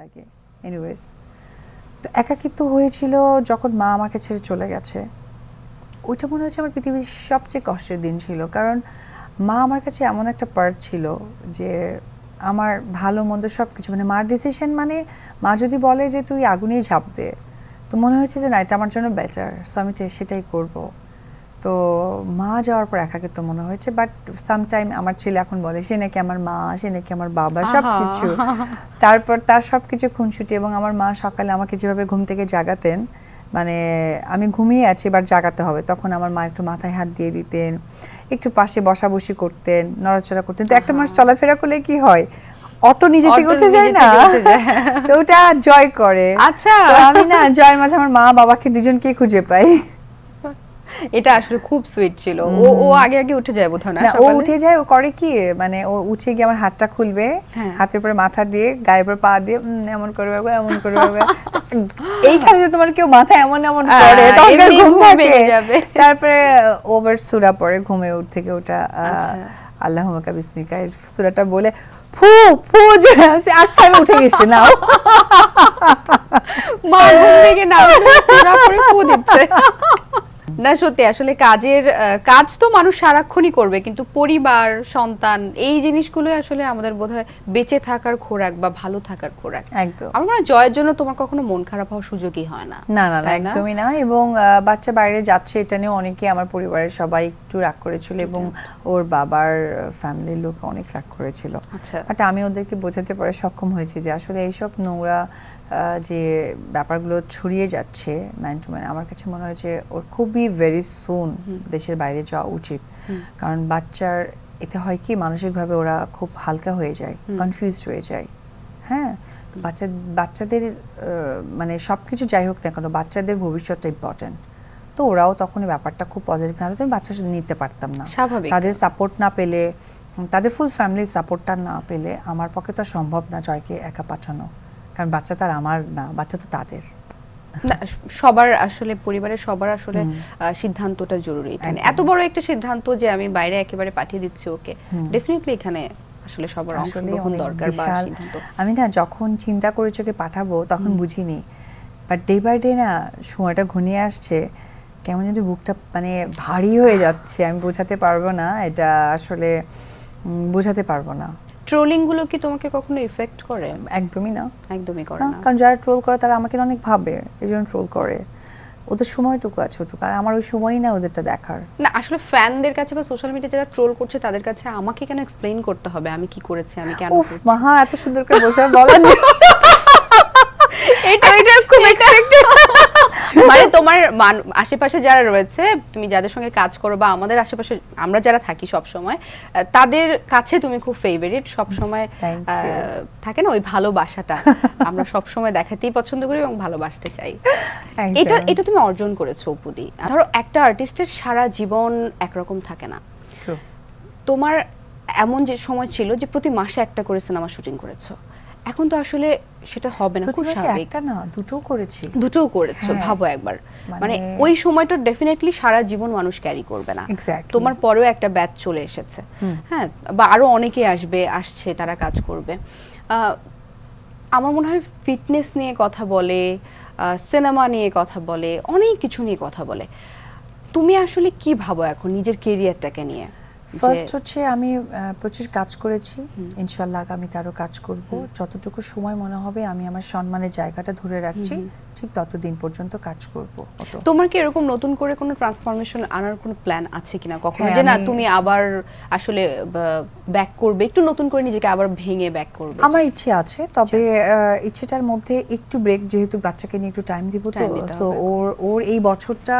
লাগে। এনিওয়েজ তো একাকিত্ব হয়েছিল যখন মা আমাকে ছেড়ে চলে গেছে। ওইটা মনে হচ্ছে আমার পৃথিবীর সবচেয়ে কষ্টের দিন ছিল। কারণ মা আমার কাছে এমন একটা পার্ট ছিল যে আমার ভালো, মন্দ সব কিছু মানে মার ডিসিশন মানে মা যদি বলে যে তুই আগুনেই ঝাঁপ দে, তো মনে হয়েছে যে না, এটা আমার জন্য বেটার সো আমি সেটাই করব। তো মা যাওয়ার পর একাকিত্ব মনে হয়েছে বাট সামটাইম আমার ছেলে এখন বলে সে নাকি আমার মা সে নাকি আমার বাবা সব কিছু তারপর তার সব কিছু খুনসুটি এবং আমার মা সকালে আমাকে যেভাবে ঘুম থেকে জাগাতেন মানে আমি ঘুমিয়ে আছি এবার জাগাতে হবে। তখন আমার মা একটু মাথায় হাত দিয়ে দিতেন একটু পাশে বসাবসি করতেন নড়াচড়া করতেন। তো একটা মানুষ চলাফেরা করলে কি হয়? অটো নিজে থেকে উঠে যায় না। তো ওটা জয় করে। আচ্ছা। আমি না জয়ের মাঝে আমার মা বাবাকে দুজনকে খুঁজে পাই। এটা আসলে খুব সুইট ছিল ও ও আগে আগে উঠে যায় বোধহয় না ও উঠে যায় ও করে কি মানে ও উঠে গিয়ে আমার হাতটা খুলবে হ্যাঁ। হাতের উপরে মাথা দিয়ে গায়ের উপর পা দিয়ে এমন করবে একবার, এমন করবে একবার। এইখানে যে তোমার কেউ মাথা এমন এমন করে তখন ঘুম ভেঙে যাবে। তারপরে ওভার সুরা পরে ঘুমে উঠ থেকে ওটা আচ্ছা। আল্লাহ মাকা বিসমিকা এই সুরাটা বলে ফু ফু জোরে আচ্ছা আমি উঠে গেছি না মা ঘুম থেকে না সূরা পড়ে ফু দিচ্ছে না সত্যি আসলে কাজের কাজ তো মানুষ সারাক্ষণই করবে কিন্তু পরিবার সন্তান এই জিনিসগুলো আসলে আমাদের বোধহয় বেঁচে থাকার খোরাক বা ভালো থাকার খোরাক। একদম। আমার মনে জয়ের জন্য তোমার কখনো মন খারাপ হওয়ার সুযোগই হয় না না না? একদমই না এবং বাচ্চা বাইরে যাচ্ছে এটা নিয়ে অনেকে আমার পরিবারের সবাই একটু রাগ করেছিল এবং ওর বাবার ফ্যামিলির লোক অনেক রাগ করেছিল। আচ্ছা। বাট আমি ওদেরকে বোঝাতে পারে সক্ষম হয়েছি যে আসলে এইসব নোংরা যে ব্যাপারগুলো ছড়িয়ে যাচ্ছে ম্যান টু ম্যান আমার কাছে মনে হয় যে ওর খুবই ভেরি সুন দেশের বাইরে যাওয়া উচিত। কারণ বাচ্চার এতে হয় কি মানসিকভাবে ওরা খুব হালকা হয়ে যায় কনফিউজড হয়ে যায়। হ্যাঁ? বাচ্চা বাচ্চাদের মানে সব কিছু যাই হোক না কেন বাচ্চাদের ভবিষ্যৎটা ইম্পর্ট্যান্ট তো ওরাও তখন ব্যাপারটা খুব পজিটিভ না হলে আমি বাচ্চা নিতে পারতাম না। স্বাভাবিক। তাদের সাপোর্ট না পেলে তাদের ফুল ফ্যামিলির সাপোর্টটা না পেলে আমার পক্ষে তো সম্ভব না জয়কে একা পাঠানো। কারণ বাচ্চা তার আমার না বাচ্চা তো তাদের। না, সবার আসলে পরিবারের সবার আসলে সিদ্ধান্তটা জরুরি এখানে। এত বড় একটা সিদ্ধান্ত যে আমি বাইরে একেবারে পাঠিয়ে দিচ্ছি ওকে ডেফিনেটলি এখানে আসলে সবার অংশগ্রহণ দরকার বা আমি না যখন চিন্তা করেছি ওকে পাঠাবো তখন বুঝিনি। বাট ডে বাই ডে না সময়টা ঘনিয়ে আসছে। কেমন যদি বুকটা মানে ভারী হয়ে যাচ্ছে। আমি বোঝাতে পারব না এটা আসলে বোঝাতে পারব না। ট্রোলিংগুলো কি তোমাকে কখনো ইফেক্ট করে? একদমই না। একদমই করে না। কারণ যারা ট্রোল করে তারা আমাকে অনেক ভাবে এই জন্য ট্রোল করে। ওদের সময়টুকু আছে ওটুকু আর আমার ওই সময়ই না ওদেরটা দেখার। না আসলে ফ্যানদের কাছে বা সোশ্যাল মিডিয়া যারা ট্রোল করছে তাদের কাছে আমাকে কেন এক্সপ্লেইন করতে হবে? আমি কি করেছি? আমি কেন উফ? মাহা এত সুন্দর করে বসে বলার জন্য এটা এটা খুব expected। মানে তোমার আশেপাশে যারা রয়েছে তুমি যাদের সঙ্গে কাজ করো বা আমাদের আশেপাশে আমরা যারা থাকি সব সময় তাদের কাছে তুমি খুব ফেভারিট সব সময় থাকে না ওই ভালোবাসাটা। আমরা সব সময় দেখাতেই পছন্দ করি এবং ভালোবাসতে চাই। এটা এটা তুমি অর্জন করেছ উপদি ধরো একটা আর্টিস্টের সারা জীবন একরকম থাকে না। তোমার এমন যে সময় ছিল যে প্রতি মাসে একটা করে সিনেমা শুটিং করেছ। এখন তো আসলে সেটা হবে না খুব স্বাভাবিক। একটা না দুটোও করেছি। দুটোও করেছ হ্যাঁ। ভাবো একবার। মানে- মানে ওই সময়টা ডেফিনেটলি সারা জীবন মানুষ ক্যারি করবে না। তোমার পরেও একটা ব্যাচ চলে এসেছে। হ্যাঁ বা আরও অনেকে আসবে আসছে তারা কাজ করবে। আমার মনে হয় ফিটনেস নিয়ে কথা বলে সিনেমা নিয়ে কথা বলে অনেক কিছু নিয়ে কথা বলে। তুমি আসলে কি ভাবো এখন নিজের কেরিয়ারটাকে নিয়ে? ফার্স্ট হচ্ছে আমি প্রচুর কাজ করেছি। ইনশাল্লাহ আগামীতে আরও কাজ করব। যতটুকু সময় মনে হবে আমি আমার সম্মানের জায়গাটা ধরে রাখছি। ঠিক ততদিন পর্যন্ত কাজ করব তোমার কি এরকম নতুন করে কোনো ট্রান্সফরমেশন আনার কোনো প্ল্যান আছে কিনা? কখনো হ্যাঁ, যে না তুমি আবার আসলে ব্যাক করবে একটু নতুন করে নিজেকে আবার ভেঙে ব্যাক করবে? আমার ইচ্ছে আছে তবে আহ, ইচ্ছেটার মধ্যে একটু ব্রেক যেহেতু বাচ্চাকে নিয়ে একটু টাইম দিব তো সো ওর ওর এই বছরটা